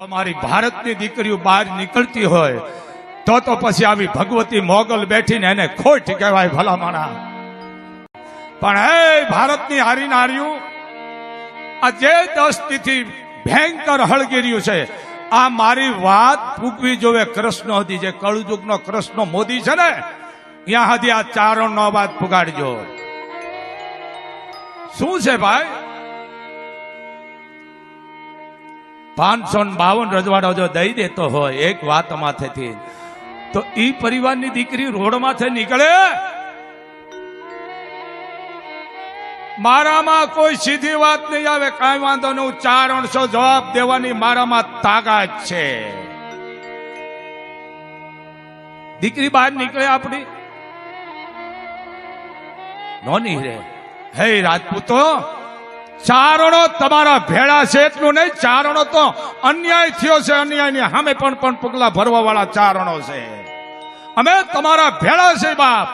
અમારી ભારતની દીકરીઓ બહાર નીકળતી હોય, તો તો પછી આવી ભગવતી મોગલ બેઠીને એને ખોટ કહેવાય ભલામણા. પણ હે ભારતની હારી નાર્યું આ જે દસ તિથિ ભયંકર હળગીર્યું છે, આ મારી વાત ફૂકવી જોવે કૃષ્ણ હતી જે કળયુગનો કૃષ્ણ મોદી છે ને ત્યાં હતી આ ચારણ નો વાત પુગાડજો શું છે ભાઈ? પાંચસો બાવન રજવાડો જો દઈ દેતો હોય, એક વાત માથેથી. તો એ પરિવારની દીકરી રોડમાંથી નીકળે? મારામાં કોઈ સીધી વાત નહીં આવે, કાંઈ વાંધો નહીં ચારણસો જવાબ દેવાની મારામાં તાકાત છે. દીકરી બહાર નીકળે આપણી? નોની રે હે રાજપૂતો ચારણો તમારા ભેળા છે એટલું નહીં, ચારણો તો અન્યાય થયો છે, અન્યાયની સામે પણ પણ પગલા ભરવા વાળા ચારણો છે. અમે તમારા ભેળા છે બાપ.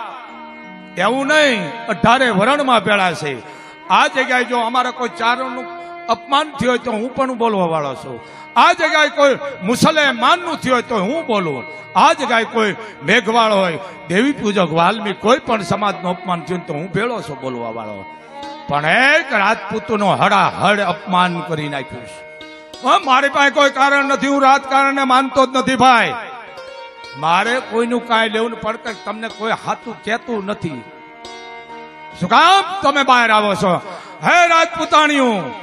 એવું નહીં, અઢારે વરણમાં ભેળા છે. આ જગ્યાએ જો અમારા કોઈ ચારણનું અપમાન થયું હોય તો હું પણ બોલવા વાળો છું. આ જગ્યાએ કોઈ મુસલમાનનું થયું હોય તો હું બોલું. આ જગ્યાએ કોઈ મેઘવાળ હોય, દેવી પૂજક વાલ્મી કોઈ પણ સમાજનું અપમાન થયું તો હું ભેળો છું બોલવા વાળો પણ એક રાજપૂતનો હડાહડ અપમાન કરી નાખ્યું છે. મારી પાસે કોઈ કારણ નથી, હું રાજકારણને માનતો જ નથી ભાઈ. મારે કોઈનું કાંઈ લેવું ન પડતું તમને કોઈ હાથું કહેતું નથી. શું કામ તમે બહાર આવો છો? હે રાજપૂતાણીયું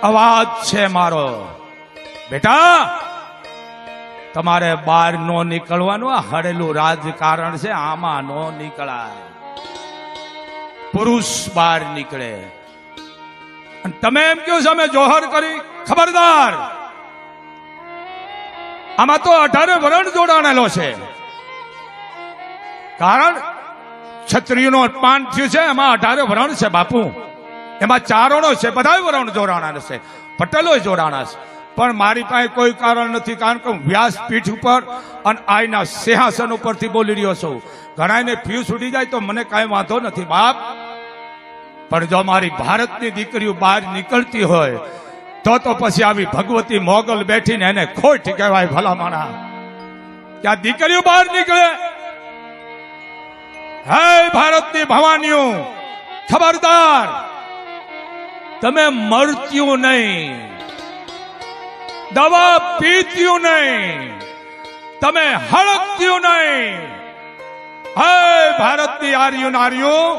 અવાજ છે મારો. બેટા, તમારે બહાર નો નીકળવાનું, આ હડેલું રાજકારણ છે, આમાં નો નીકળાય. પુરુષ બહાર નીકળે. તમે એમ કહો છો, અમે જોહર કરી, ખબરદાર. આમાં તો અઢારે વરણ જોડાણેલો છે. કારણ ક્ષત્રિયનો અપમાન થયું છે, એમાં અઢારે વરણ છે બાપુ. એમાં ચારણો છે બધા વરણ જોડાણા છે પટેલો જોડાણા છે. પણ મારી પાસે કોઈ કારણ નથી, કારણ કે હું વ્યાસપીઠ ઉપર અને આઈના સિંહાસન ઉપરથી બોલી રહ્યો છું. ઘણાને ફ્યુ છૂટી જાય તો મને કાંઈ વાંધો નથી, બાપ. પણ જો મારી ભારતની દીકરીઓ બહાર નીકળતી હોય, તો તો પછી આવી ભગવતી મોગલ બેઠીને એને ખોટ કહેવાય ભલામણા કે આ દીકરીઓ બહાર નીકળે. હે ભારતની ભવાનીઓ, ખબરદાર, તમે મરત્યું નહીં. દવા પીત્યું નહીં. તમે હળકત્યું નહીં. હે ભારતની આર્યું નાર્યું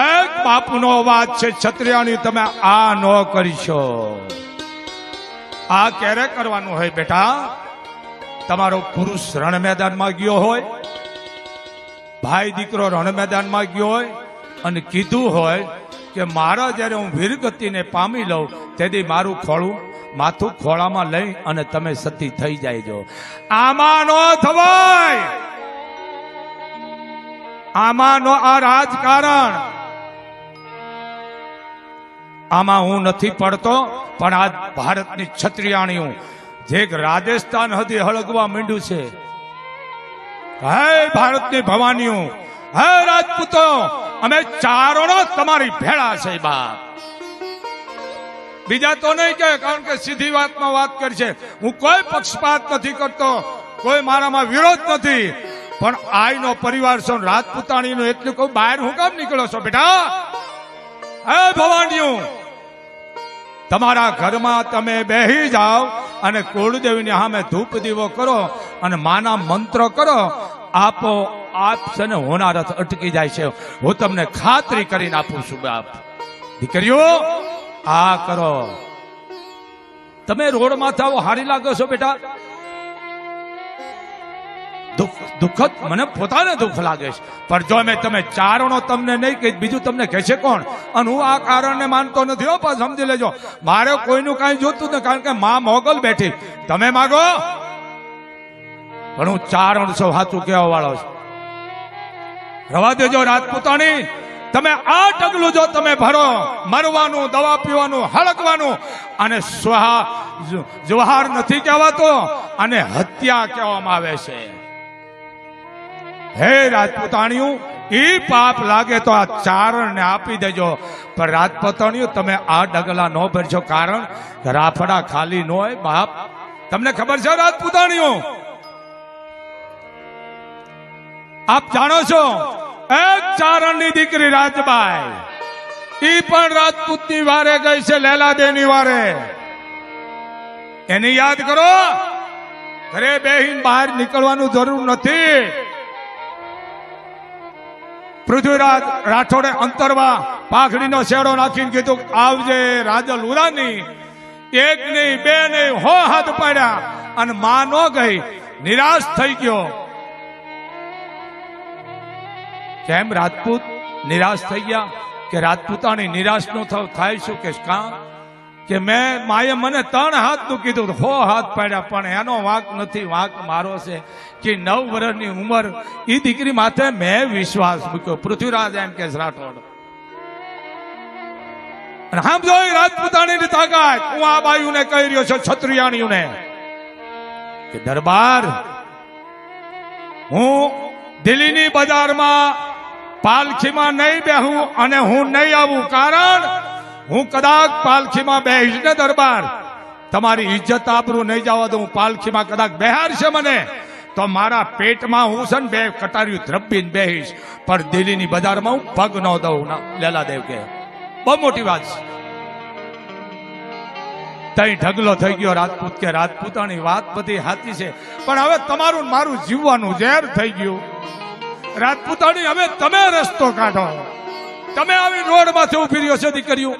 એક બાપુનો અવાજ છે ક્ષત્રિયાની તમે આ ન કરીશો આ ક્યારે કરવાનું હોય બેટા? તમારો પુરુષ રણ મેદાનમાં ગયો હોય, ભાઈ દીકરો રણ મેદાનમાં ગયો હોય, અને કીધું હોય કે મારા જ્યારે હું વીરગતિને પામી લઉં, તેથી મારું ખોળું માથું ખોળામાં લઈ અને તમે સતી થઈ જાયજો. આમાં નો થવાય આમાં આ રાજકારણ. આમાં હું નથી પડતો, પણ આ ભારતની ક્ષત્રિયાણીઓ જે રાજસ્થાન હતી હળગવા માંડ્યું છે. હે ભારતની ભવાનીઓ, હે રાજપૂતો, અમે ચારણો તમારી ભેળા છે બાપ. બીજા તો નહીં કહે, કારણ કે સીધી વાતમાં વાત કરી છે. હું કોઈ પક્ષપાત નથી કરતો, કોઈ મારામાં વિરોધ નથી. પણ આઈનો પરિવાર છો રાજપૂતાણીનો એટલું કહું બહાર હું કામ નીકળો છો, બેટા? હે ભવાનીઓ, તમારા ઘરમાં તમે બેહી જાઓ અને કુળદેવીની સામે ધૂપ દીવો કરો અને માના મંત્ર કરો, આપો આપ છે ને હોનારથ અટકી જાય છે. હું તમને ખાતરી કરીને આપું છું બાપ. દીકરીઓ આ કરો. તમે રોડમાં થાઓ, હારી લાગો છો, બેટા. દુઃખ, દુઃખદ મને પોતાને દુઃખ લાગે છે. પણ જો મેં તમે ચારણો તમને નહીં કહી બીજું તમને કહેશે કોણ? અને હું આ કારણને માનતો નથી, હો પણ સમજી લેજો. મારે કોઈનું કાંઈ જોતું નથી, કારણ કે માં મોગલ બેઠી. તમે માગો? પણ હું ચારણ છો સાચું કહેવા વાળો છું. રવા દેજો, રાજપૂતાણી. તમે આ ડગલું જો તમે ભરો, મરવાનું, દવા પીવાનું હળકવાનું અને સ્વહા જવાહાર નથી કહેવાતો, અને હત્યા કહેવામાં આવે છે. હે રાજપૂતાણીયું એ પાપ લાગે તો આ ચારણને આપી દેજો. પણ રાજપૂતાણીયું તમે આ ડગલા ન ભરજો, કારણ રાફડા ખાલી ન હોય બાપ. તમને ખબર છે રાજપૂતાણીયું આપ જાણો છો એક ચારણની દીકરી રાજબાઈ. ઈ પણ રાજપૂતની વારે ગઈ છે લેલાદેની વારે. એને યાદ કરો, ઘરે બેહીન બહાર નીકળવાનું જરૂર નથી. પૃથ્વીરાજ રાઠોડે અંતરવા પાઘડીનો શેડો નાખીને કીધું, આવજે રાજલ ઉરાની. એક નહીં બે નહીં હો હાથ પાડ્યા અને માં ન ગઈ, નિરાશ થઈ ગયો. કેમ રાજપૂત? નિરાશ થઈ ગયા કે રાજપૂતાણી નિરાશ નો થાય શું કે કાં કે મેં, માએ મને ત્રણ હાથનું કીધું હો હાથ પાડ્યા, પણ એનો વાંક નથી. વાંક મારો છે કે નવ વર્ષની ઉંમર એ દીકરી માથે મેં વિશ્વાસ મૂક્યો. પૃથ્વીરાજ એમ કે છે, રાઠોડ. અને આમ જોઈ રાજપૂતાણીની તાકાત. હું આ બાયુને કહી રહ્યો છું છત્રિયાણીઓને કે દરબાર, હું દિલ્હીની બજારમાં પાલખીમાં નહીં બેહું અને હું નહીં આવું, કારણ હું કદાચ પાલખીમાં બેહીશ ને દરબાર. તમારી ઇજ્જત આબરું નહીં જવા દઉં, પાલખીમાં કદાચ બેહારશે મને, તો મારા પેટમાં હું છે ને બે કટાર્યું દ્રબ્બીને બેહીશ. પણ દિલ્હીની બજારમાં હું પગ ન દઉં. લેલાદેવ કે બહુ મોટી વાત છે. તઈ ઢગલો થઈ ગયો રાજપૂત કે રાજપૂતાની વાત બધી સાચી છે. પણ હવે તમારું મારું જીવવાનું ઝેર થઈ ગયું. રાજપૂતાણી, હવે તમે રસ્તો કાઢો. તમે આવી રોડમાંથી ઊભી રહ્યો છે દીકરીઓ.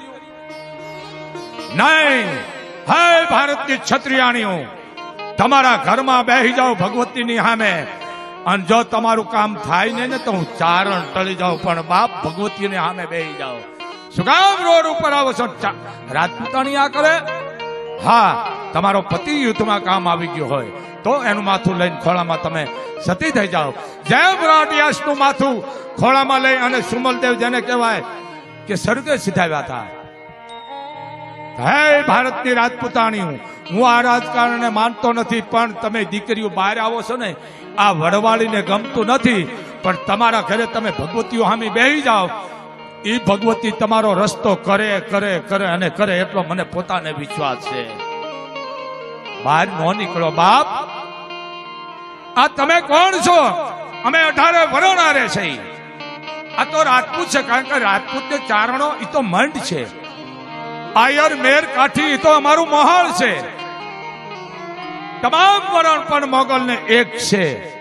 નહીં, હે ભારતની છત્રિયાણીઓ તમારા ઘરમાં બેસી જાઓ ભગવતીની સામે. અને જો તમારું કામ થાય ને તો હું ચારણ ટળી જાઉં, પણ બાપ ભગવતીની સામે બેસી જાઓ. શું કામ રોડ ઉપર આવો છો? રાજપૂતાણી આ કરે? હા, તમારો પતિ યુદ્ધમાં કામ આવી ગયો હોય. તો એનું માથું લઈને ખોળામાં તમે સતી થઈ જાઓ. જેમ રાડિયાસનું માથું ખોળામાં લઈ અને સુમલદેવ જેને કહેવાય કે સ્વર્ગે સિધાવ્યા હતા. હે ભારતની રાજપૂતાણી, હું આ રાજકારણને માનતો નથી, પણ તમે દીકરીઓ બહાર આવો છો ને, આ વડવાળીને ગમતું નથી. પણ તમારા ઘરે તમે ભગવતીઓ સામે બેસી જાઓ. એ ભગવતી તમારો રસ્તો કરે કરે કરે અને કરે એટલો મને પોતાને વિશ્વાસ છે. બહાર નો નીકળો, બાપ. આ તમે કોણ છો? અમે અઢારે વરોણારે છે. આ તો રાજપૂત છે, કારણ કે રાજપૂત ને ચારણો એ તો મંડ છે. આયર, મેર, કાઠી એ તો અમારું મહોલ છે. તમામ વરણ પણ મોગલ ને એક છે.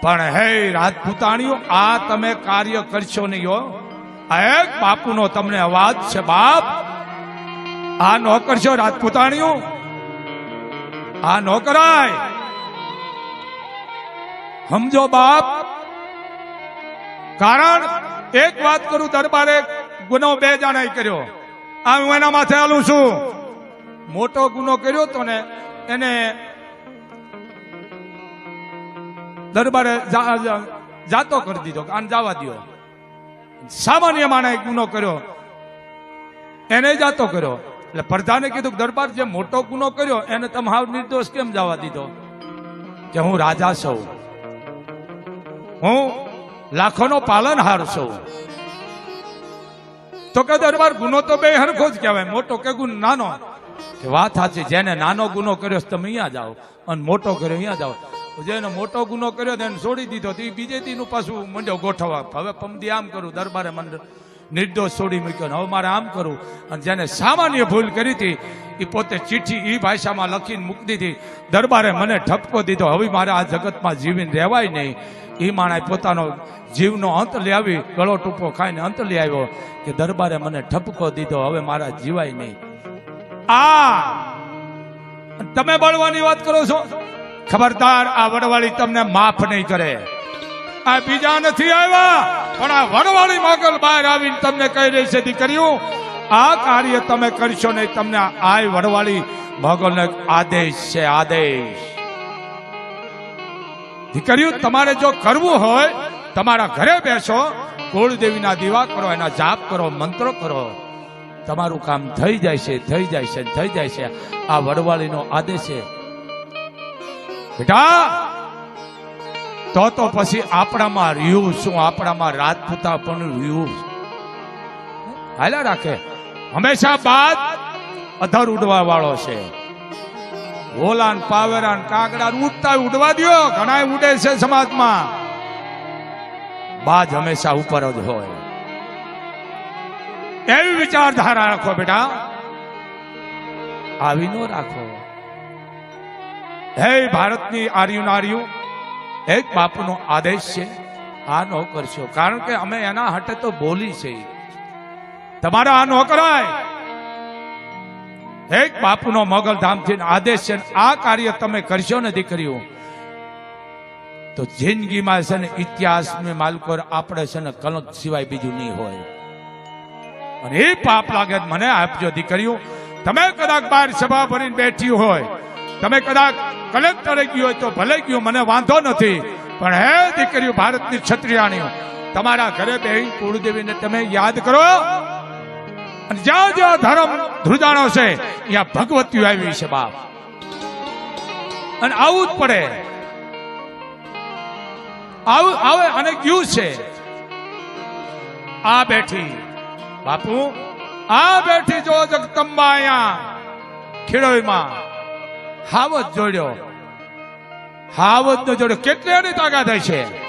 પણ હે રાજપૂતાણીઓ, આ તમે કાર્ય કરશો નહીં હો. એક બાપુનો તમને અવાજ છે, બાપ. આ નો કરશો રાજપૂતાણીઓ. આ નો કરાય. સમજો બાપ. કારણ, એક વાત કરું દરબારે, ગુનો બે જણાએ કર્યો. આ હું એના માથે આલું છું. મોટો ગુનો કર્યો તો ને, એને દરબારે જાતો કરી દીધો, આને જવા દો સામાન્ય માણે ગુનો કર્યો. એને જાતો કર્યો. એટલે પ્રધાને કીધું દરબાર જે મોટો ગુનો કર્યો, એને તમે નિર્દોષ કેમ જવા દીધો? કે હું રાજા છું. હું લાખોનો પાલનહાર છું. તો કે દરબાર ગુનો તો બે હરખો જ કહેવાય, મોટો કે ગુનો નાનો? કે વાત સાચી, જેને નાનો ગુનો કર્યો તમે અહીંયા જાઓ અને મોટો કર્યો, અહીંયા જાઓ જેને મોટો ગુનો કર્યો તેને છોડી દીધો તો એ બીજે દીનું પાછું મંડ્યો ગોઠવવા. હવે પમદી આમ કરું, દરબારે મંડ નિર્દોષ છોડી મૂક્યો હવે મારે આમ કરું. અને જેને સામાન્ય ભૂલ કરી હતી એ પોતે ચિઠ્ઠી એ ભાષામાં લખીને મૂકી દીધી. દરબારે મને ઠપકો દીધો, હવે મારે આ જગતમાં જીવીને રહેવાય નહીં. એ માણે પોતાનો જીવનો અંત લાવી ગળો ટૂંકો ખાઈને અંત લઈ આવ્યો કે દરબારે મને ઠપકો દીધો, હવે મારા જીવાય નહીં. આ! તમે બળવાની વાત કરો છો? ખબરદાર આ વડવાળી તમને માફ નહીં કરે. આ બીજા નથી આવ્યા, પણ આ વડવાળી મોગલ બહાર આવીને તમને કહી રહી છે, દીકરીઓ, આ કાર્ય તમે કરશો નહીં, તમને આ વડવાળી મોગલનો આદેશ છે, આદેશ. દીકરીઓ, તમારે જો કરવું હોય, તમારા ઘરે બેસો, કુળદેવીના દીવા કરો, એના જાપ કરો, મંત્રો કરો. તમારું કામ થઈ જાય છે, થઈ જાય છે, થઈ જાય છે. આ વડવાળીનો આદેશ છે. બેટા તો તો પછી આપણામાં રહ્યું શું? આપણામાં રાજપૂતા પણ રહ્યું? હાલ્યા રાખે. હંમેશા બાદ અધર ઉડવા વાળો છે. ઓલાન, પાવેરાન કાગડા ઉડતા ઉડવા દ્યો. ઘણા ઉડે છે સમાજમાં. બાજ હંમેશા ઉપર જ હોય. એવી વિચારધારા રાખો બેટા. આવી ન રાખો. હે ભારતની આર્યું નાર્યું એક બાપુનો આદેશ છે. આ ન કરશો. કારણ કે અમે એના હટે તો બોલી છે. તમારે આ ન કરાય. એક બાપુનો મોગલધામથી આદેશ છે આ કાર્ય તમે કરશો ને દીકરીઓ. તો જિંદગીમાં છે ને ઇતિહાસમાં માલકોર આપણે છે ને કલંક સિવાય બીજું નહીં હોય. અને એ પાપ લાગે મને આપજો દીકરીઓ. તમે કદાચ બહાર સભા ભરીને બેઠી હોય. તમે કદાચ કલેક્ટરે ગયું હોય તો ભલે ગયું, મને વાંધો નથી. પણ હે દીકરીઓ, ભારતની ક્ષત્રિયાણીઓ તમારા ઘરે બેહી કુળદેવીને તમે યાદ કરો. અને જ્યાં જ્યાં ધર્મ ધ્રુજાણો છે, ત્યાં ભગવતી આવી છે બાપ. અને આવું જ પડે. આવું આવે અને ગયું છે. આ બેઠી. બાપુ, આ બેઠી જો જગતંબા અહીંયા ખીડોઈમાં હાવત જોડ્યો. હાવત નો જોડ્યો. કેટલી એની તાકાત છે?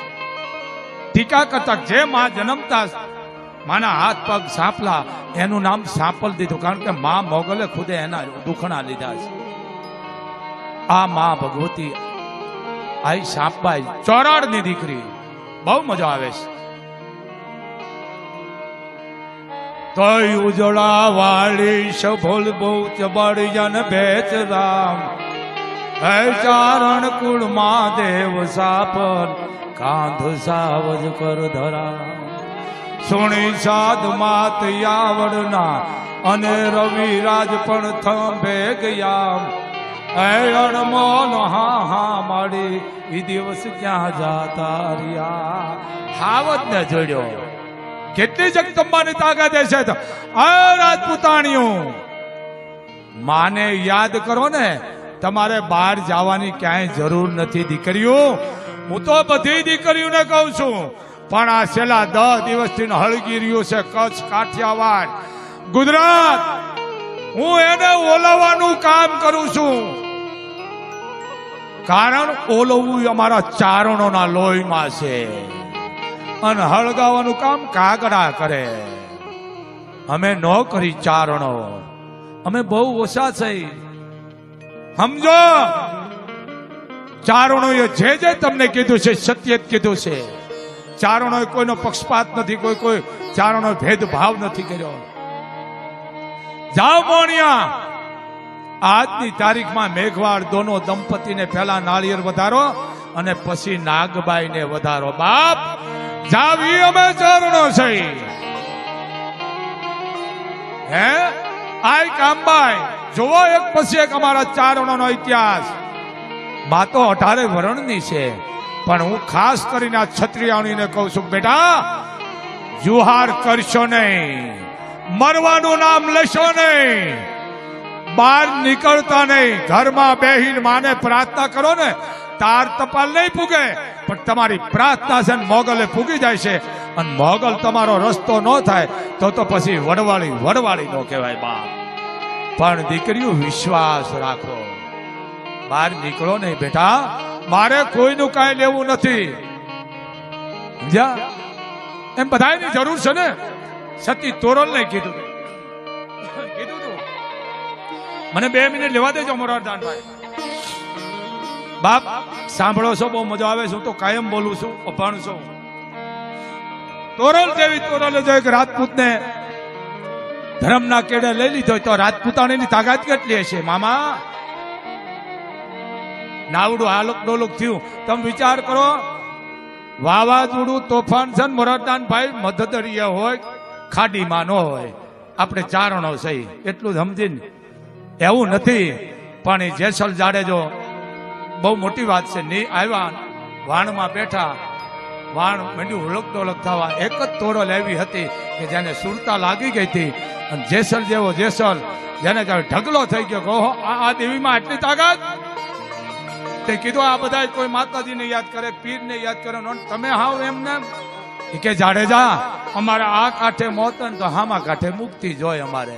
ટીકા કરતા જે માં જન્મતા માના હાથ પગ સાંપલા, એનું નામ સાંપલ દીધું. કારણ કે માં મોગલે ખુદે એના દુખણા લીધા છે. આ માં ભગવતી આઈ સાંપબાઈ ચોરાડની દીકરી. બહુ મજા આવે છે. તોય ઉજળા વાળી સભોલ બહુ ચબડી બેચ રામ. હે ચારણ કુળ દેવ સાપન, કાંધ સાવજ કર ધરા. સુણી સાધ માત યાવડના, અને રવિરાજ પણ થંભે ગયા હે અણમોલ, હા હા માડી એ દિવસ ક્યાં જાતા રહ્યા? હાવત ને જોડ્યો. કેટલી જગદંબાની તાકાત છે આ રાજપૂતાણીઓ માને યાદ કરો ને, તમારે બહાર જવાની ક્યાંય જરૂર નથી દીકરીઓ. હું તો બધી દીકરીઓને કહું છું, પણ આ છેલ્લા દસ દિવસથી હળગી છે કચ્છ કાઠિયાવાડ. ગુજરાત, હું એને ઓલવવાનું કામ કરું છું. કારણ ઓલવવું અમારા ચારણોના લોહીમાં છે. અને હળગાવાનું કામ કાગડા કરે. અમે ન કરી ચારણો. અમે બહુ ઓછા થઈ. સમજો? ચારણોએ જે જે તમને કીધું છે, સત્ય જ કીધું છે. ચારણોએ કોઈનો પક્ષપાત નથી, કોઈ કોઈ ચારણો ભેદભાવ નથી કર્યો. જાઓ મોણિયા. આજની તારીખમાં મેઘવાળ દોનો દંપતીને પહેલા નાળિયેર વધારો અને પછી નાગબાઈને વધારો. બાપ જાવી અમે ચરણો છે. હે? આય કામબાઈ જોવો એક પછી એક અમારા ચારણોનો ઇતિહાસ. વાતો અઢારે વર્ણની છે, પણ હું ખાસ કરીને આ છત્રીયાણીને કહું છું, બેટા, જુહાર કરશો નહીં, મરવાનું નામ લેશો નહીં. બહાર નીકળતા નહીં, ઘરમાં બેહીને માને પ્રાર્થના કરો ને તાર તપાલ નહીં પૂગે પણ તમારી પ્રાર્થના છે મોગલે પૂગી જાય છે. અને મોગલ તમારો રસ્તો ન થાય, તો તો પછી વડવાળી વડવાળી નો કહેવાય બાપ. પણ દીકરીઓ, વિશ્વાસ રાખો. બહાર નીકળો નહીં બેટા. મારે કોઈનું કાંઈ લેવું નથી. સમજ્યા? એમ બધાની જરૂર છે ને? સતી તોરલ ને કીધું કીધું મને બે મિનિટ લેવા દેજો, મોરારદાનભાઈ. બાપ, સાંભળો છો, બહુ મજા આવે છે. હું તો કાયમ બોલું છું, અભણ છું. તોરલ જેવી તોરલ જો એક રાજપૂતને ધર્મના કેડે લઈ લીધો તો રાજપૂતાણીની તાકાત કેટલી હશે, મામા? નાવડું હાલક ડોલક થયું. તમે વિચાર કરો, વાવાઝોડું, તોફાન છે ને મોરારદાનભાઈ મધદરીય હોય ખાડીમાં ન હોય. આપણે ચારણો સહી એટલું સમજીને. એવું નથી. પણ જેસલ જાડેજો બહુ મોટી વાત છે. ની આવ્યા, વાણમાં બેઠા, વાણ મંડ્યું હુલક ડોલક થવા, એક જ તોરલ એવી હતી કે જેને સુરતા લાગી ગઈ હતી. અને જેસલ જેવો જેસલ, જેને ઢગલો થઈ ગયો કહો આ દેવીમાં આટલી તાકાત? તે કીધું, આ બધા કોઈ માતાજીને યાદ કરે, પીરને યાદ કરે. તમે હાવ એમને કે, જાડેજા, અમારે આ કાંઠે મોત તો હામા કાંઠે મુક્તિ જોય અમારે.